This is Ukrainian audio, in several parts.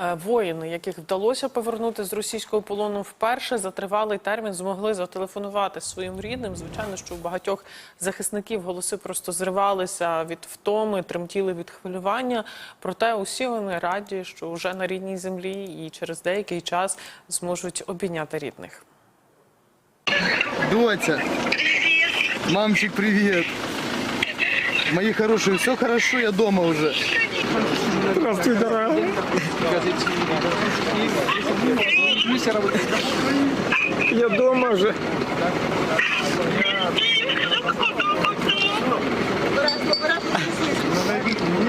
Е, Воїни, яких вдалося повернути з російського полону вперше за тривалий термін, змогли зателефонувати своїм рідним. Звичайно, що у багатьох захисників голоси просто зривалися від втоми, тремтіли від хвилювання. Проте усі вони раді, що вже на рідній землі і через деякий час зможуть обійняти рідних. Дотя. Мамчик, привет. Мои хорошие, все хорошо, я дома уже. Здравствуй, дорогая. Я дома же.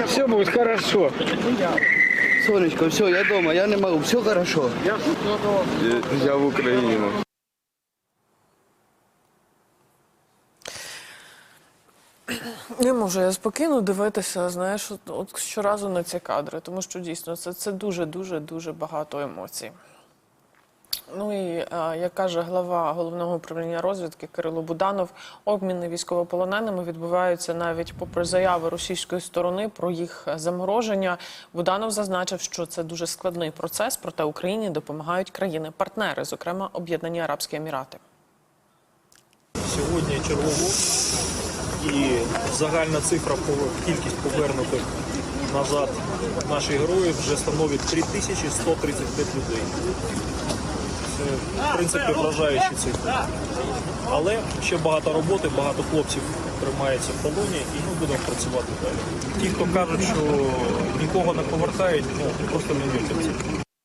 Все будет хорошо. Сонечко, все, я дома, я не могу, все хорошо. Я, я в Украину. Не можу я спокійно дивитися, знаєш, от, от щоразу на ці кадри, тому що дійсно це, дуже, дуже, дуже багато емоцій. Ну і як каже глава головного управління розвідки Кирило Буданов, обміни військовополоненими відбуваються навіть попри заяви російської сторони про їх замороження. Буданов зазначив, що це дуже складний процес, проте Україні допомагають країни-партнери, зокрема Об'єднані Арабські Емірати. Сьогодні чергову і загальна цифра по кількість повернутих назад наших героїв вже становить 3135 людей. Це, в принципі, вражаючі цифри. Але ще багато роботи, багато хлопців тримається в полоні, і ми будемо працювати далі. Ті, хто кажуть, що нікого не повертають, ну просто не вірте.